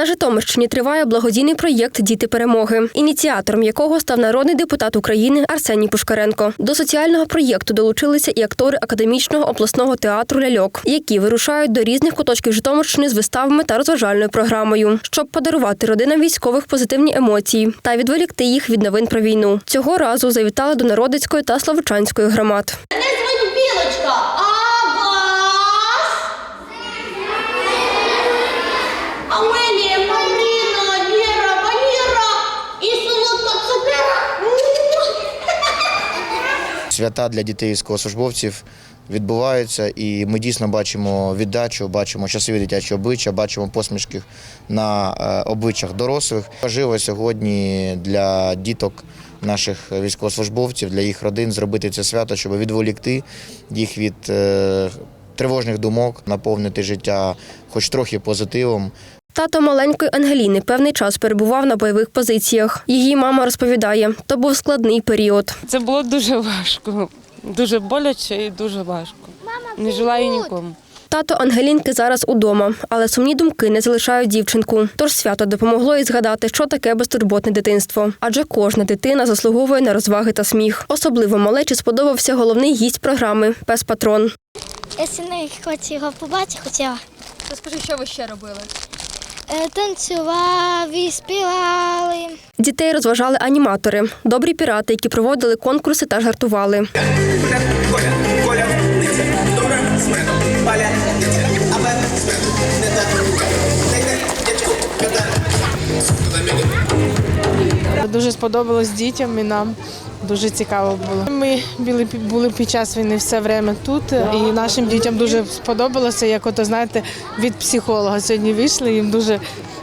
На Житомирщині триває благодійний проєкт Діти перемоги, ініціатором якого став народний депутат України Арсеній Пушкаренко. До соціального проєкту долучилися і актори академічного обласного театру Ляльок, які вирушають до різних куточків Житомирщини з виставами та розважальною програмою, щоб подарувати родинам військових позитивні емоції та відволікти їх від новин про війну. Цього разу завітали до Народицької та Славучанської громад. Мене звуть Білочка, Свята для дітей військовослужбовців відбуваються, і ми дійсно бачимо віддачу, бачимо щасливі дитячі обличчя, бачимо посмішки на е, обличчях дорослих. Важливо сьогодні для діток наших військовослужбовців, для їх родин зробити це свято, щоб відволікти їх від е, тривожних думок, наповнити життя хоч трохи позитивом. Тато маленької Ангеліни певний час перебував на бойових позиціях. Її мама розповідає, то був складний період. Це було дуже важко, дуже боляче і дуже важко. Не желаю нікому. Тато Ангелінки зараз удома, але сумні думки не залишають дівчинку. Тож свято допомогло їй згадати, що таке безтурботне дитинство. Адже кожна дитина заслуговує на розваги та сміх. Особливо малечі сподобався головний гість програми Пес Патрон. Я сильно хотіла його побачити, хотіла. Розкажи, що ви ще робили? Е, Танцював і співали. Дітей розважали аніматори, добрі пірати, які проводили конкурси та жартували. Thank Коля, Дуже сподобалось дітям і нам. Дуже цікаво було. Ми були, були під час війни все время тут, і нашим дітям дуже сподобалося, як ото знаєте, від психолога сьогодні вийшли, їм дуже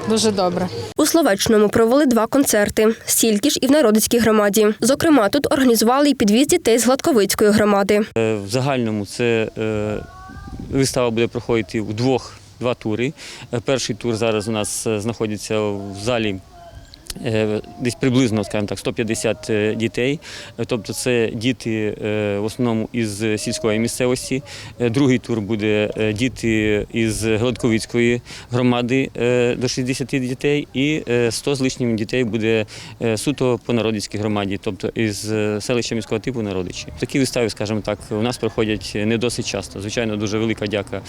дуже добре. У Словечному провели два концерти, стільки ж і в Народицькій громаді. Зокрема, тут організували і підвіз дітей з Гладковицької громади. Е, В загальному це е, вистава буде проходити у двох два тури. Е, Перший тур зараз у нас знаходиться в залі. Е, Десь приблизно, скажімо так, 150 е, дітей. Е, Тобто це діти в основному із сільської місцевості. Другий тур буде діти із Гладковицької громади до 60 дітей, і е, 100 з лишнім дітей буде суто по народицькій громаді, тобто із селища міського типу народичі. Такі вистави, скажімо так, у нас проходять не досить часто. Звичайно, дуже велика дяка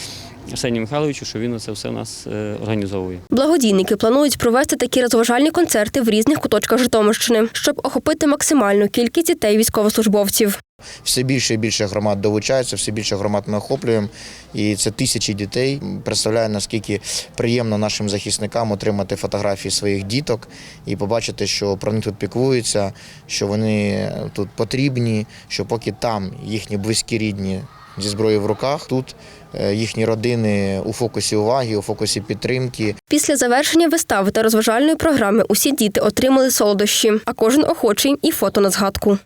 Арсенію Михайловичу, що він це все у нас організовує. Благодійники планують провести такі розважальні концерти в різних куточках Житомирщини, щоб охопити максимальну кількість дітей військовослужбовців. Все більше і більше громад долучаються, все більше громад ми охоплюємо. І це тисячі дітей. Представляю, наскільки приємно нашим захисникам отримати фотографії своїх діток і побачити, що про них тут піклуються, що вони тут потрібні, що поки там їхні близькі рідні зі зброєю в руках, тут е, їхні родини у фокусі уваги, у фокусі підтримки. Після завершення вистави та розважальної програми усі діти отримали солодощі, а кожен охочий і фото на згадку.